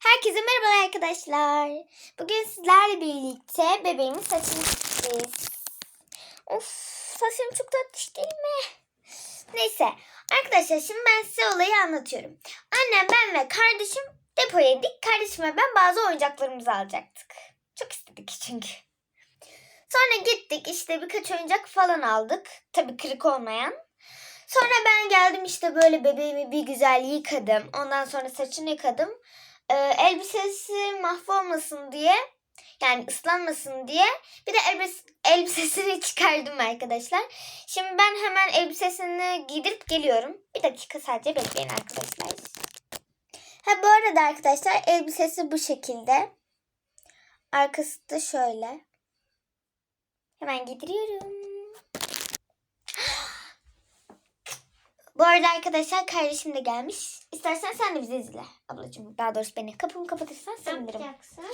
Herkese merhaba arkadaşlar. Bugün sizlerle birlikte bebeğimin saçını keseceğiz. Of saçım çok tatlış değil mi? Neyse arkadaşlar şimdi ben size olayı anlatıyorum. Annem ben ve kardeşim depoya indik. Kardeşime ben bazı oyuncaklarımızı alacaktık. Çok istedik çünkü. Sonra gittik işte birkaç oyuncak falan aldık. Tabii kırık olmayan. Sonra ben geldim işte böyle bebeğimi bir güzel yıkadım. Ondan sonra saçını yıkadım. Ee, elbisesi mahvolmasın diye yani ıslanmasın diye bir de elbis elbisesini çıkardım arkadaşlar. Şimdi ben hemen elbisesini giydirip geliyorum. Bir dakika sadece bekleyin arkadaşlar. Ha bu arada arkadaşlar elbisesi bu şekilde. Arkası da şöyle. Hemen giydiriyorum. Bu arada arkadaşlar kardeşim de gelmiş. İstersen sen de bizi izle ablacığım. Daha doğrusu beni kapımı kapatırsan sevinirim. yapacaksın?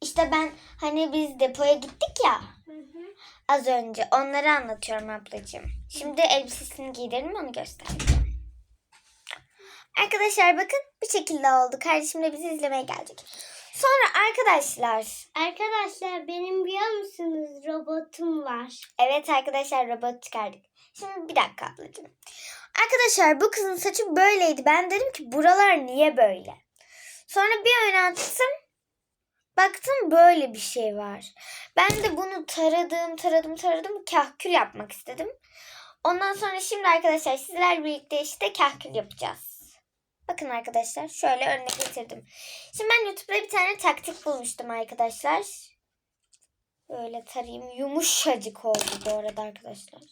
İşte ben hani biz depoya gittik ya az önce. Onları anlatıyorum ablacığım. Şimdi elbisesini giydirelim onu göstereceğim. Arkadaşlar bakın bir şekilde oldu. Kardeşim de bizi izlemeye gelecek. Sonra arkadaşlar. Arkadaşlar benim biliyor musunuz robotum var. Evet arkadaşlar robot çıkardık. Şimdi bir dakika ablacığım. Arkadaşlar bu kızın saçı böyleydi. Ben dedim ki buralar niye böyle? Sonra bir oynattım. Baktım böyle bir şey var. Ben de bunu taradım, taradım, taradım. Kahkül yapmak istedim. Ondan sonra şimdi arkadaşlar sizler birlikte işte kahkül yapacağız. Bakın arkadaşlar şöyle önüne getirdim. Şimdi ben YouTube'da bir tane taktik bulmuştum arkadaşlar. Böyle tarayayım. Yumuşacık oldu bu arada arkadaşlar.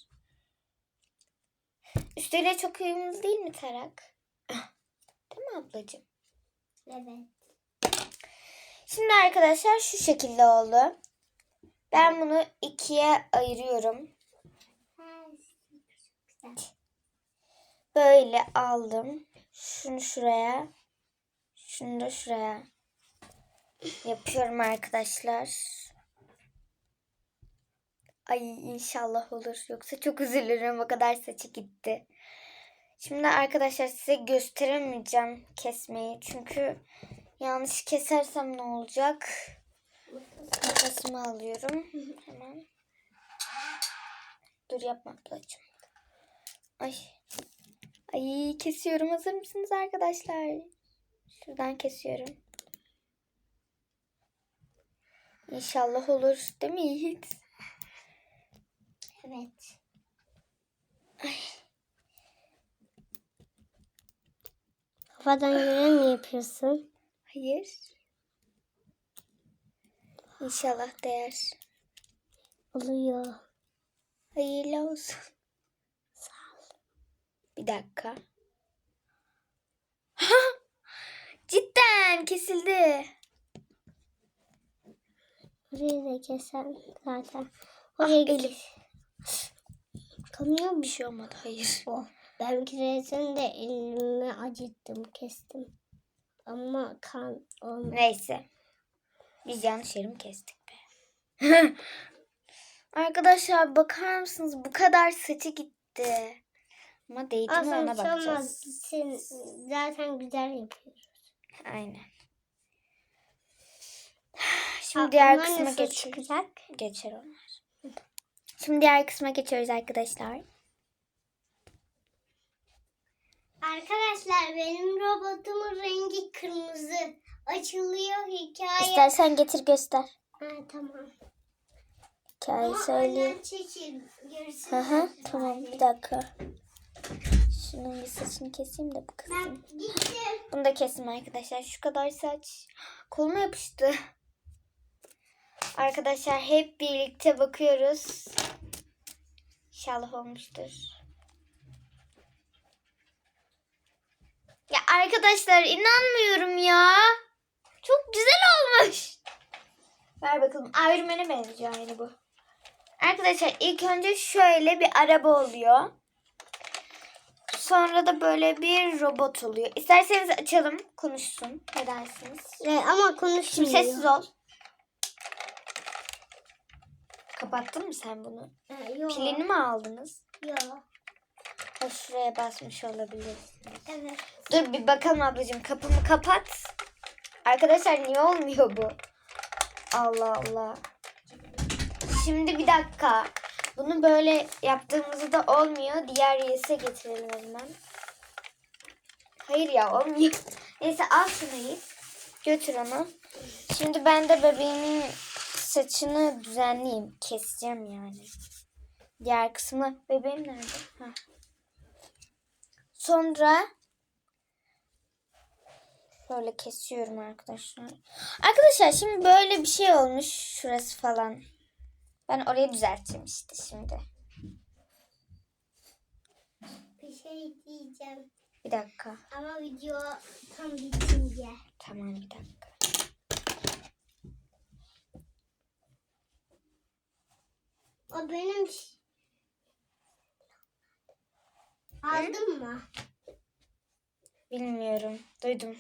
Üstüyle çok uyumlu değil mi tarak? Değil mi ablacığım? Evet. Şimdi arkadaşlar şu şekilde oldu. Ben bunu ikiye ayırıyorum. Böyle aldım. Şunu şuraya. Şunu da şuraya. Yapıyorum arkadaşlar. Ay inşallah olur. Yoksa çok üzülürüm. O kadar saçı gitti. Şimdi arkadaşlar size gösteremeyeceğim kesmeyi. Çünkü yanlış kesersem ne olacak? Makasımı alıyorum. Hemen. Dur yapma ablacığım. Ay. Ay kesiyorum. Hazır mısınız arkadaşlar? Şuradan kesiyorum. İnşallah olur. Değil mi Yiğit? Evet. Kafadan göre mi yapıyorsun? Hayır. İnşallah değer. Oluyor. Hayırlı olsun. Sağ ol. Bir dakika. Cidden kesildi. Burayı da kesen zaten. Ah, Oraya Elif. Kanıyor mu? Bir şey olmadı. Hayır. Oh. Ben kireçten de elimi acıttım, kestim. Ama kan olmadı. Neyse. Biz yanlış yerimi kestik be. Arkadaşlar bakar mısınız? Bu kadar saçı gitti. Ama değdi mi ona bakacağız. Sen zaten güzel yapıyoruz. Aynen. Şimdi diğer kısma nasıl geç çıkacak? geçer onlar. Şimdi diğer kısma geçiyoruz arkadaşlar. Arkadaşlar benim robotumun rengi kırmızı. Açılıyor hikaye. İstersen getir göster. Ha, tamam. Çekil. Gerisi Hı hı tamam bir dakika. Şunun bir saçını keseyim de bu kızın. Ben gittim. Bunu da kesim arkadaşlar. Şu kadar saç. Koluma yapıştı. Arkadaşlar hep birlikte bakıyoruz. İnşallah olmuştur. Ya arkadaşlar inanmıyorum ya. Çok güzel olmuş. Ver bakalım. Iron Man'e benziyor aynı bu. Arkadaşlar ilk önce şöyle bir araba oluyor. Sonra da böyle bir robot oluyor. İsterseniz açalım, konuşsun. Ne dersiniz? Ee, ama Şimdi konuşmuyor. sessiz ol. Kapattın mı sen bunu? Yok. Pilini mi aldınız? Yok. Ha, şuraya basmış olabilirsiniz. Evet. Dur bir bakalım ablacığım. Kapımı kapat. Arkadaşlar niye olmuyor bu? Allah Allah. Şimdi bir dakika. Bunu böyle yaptığımızda da olmuyor. Diğer yese getirelim hemen. Hayır ya olmuyor. Neyse al şunu. Götür onu. Şimdi ben de bebeğimin saçını düzenleyeyim. Keseceğim yani. Diğer kısmı bebeğim nerede? Ha. Sonra Böyle kesiyorum arkadaşlar. Arkadaşlar şimdi böyle bir şey olmuş şurası falan. Ben orayı düzelteceğim işte şimdi. Bir şey diyeceğim. Bir dakika. Ama video tam bitince. Tamam bir dakika. O benim Aldın mı? Bilmiyorum. Duydum.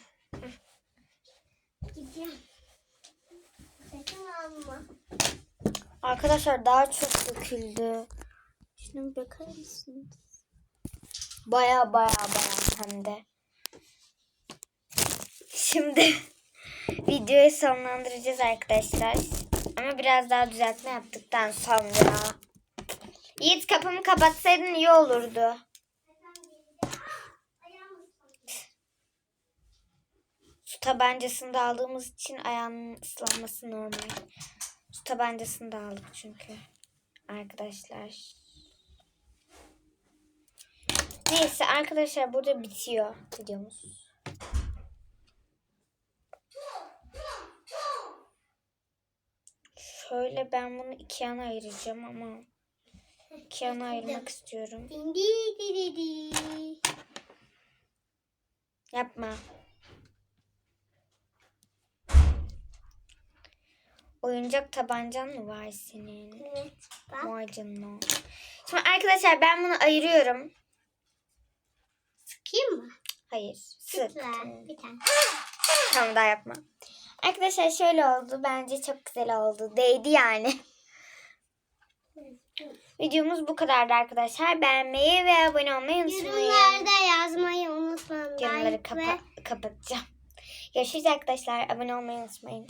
Gideceğim. Sakın alma. Arkadaşlar daha çok döküldü. Şuna bakar mısınız? Baya baya baya hem de. Şimdi videoyu sonlandıracağız arkadaşlar. Ama biraz daha düzeltme yaptıktan sonra. Yiğit kapımı kapatsaydın iyi olurdu. Su tabancasını da aldığımız için ayağının ıslanması normal. Su tabancasını da aldık çünkü. Arkadaşlar. Neyse arkadaşlar burada bitiyor videomuz. Şöyle ben bunu iki yana ayıracağım ama iki yana ayırmak istiyorum. Yapma. Oyuncak tabancan mı var senin? Evet. Bak. Vay canına. Şimdi arkadaşlar ben bunu ayırıyorum. Sıkayım mı? Hayır. Sık. Bir tane. Tamam daha yapma. Arkadaşlar şöyle oldu. Bence çok güzel oldu. Değdi yani. Videomuz bu kadardı arkadaşlar. Beğenmeyi ve abone olmayı unutmayın. Yorumlarda yazmayı unutmayın. Yorumları kapa- kapatacağım. Görüşürüz arkadaşlar. Abone olmayı unutmayın.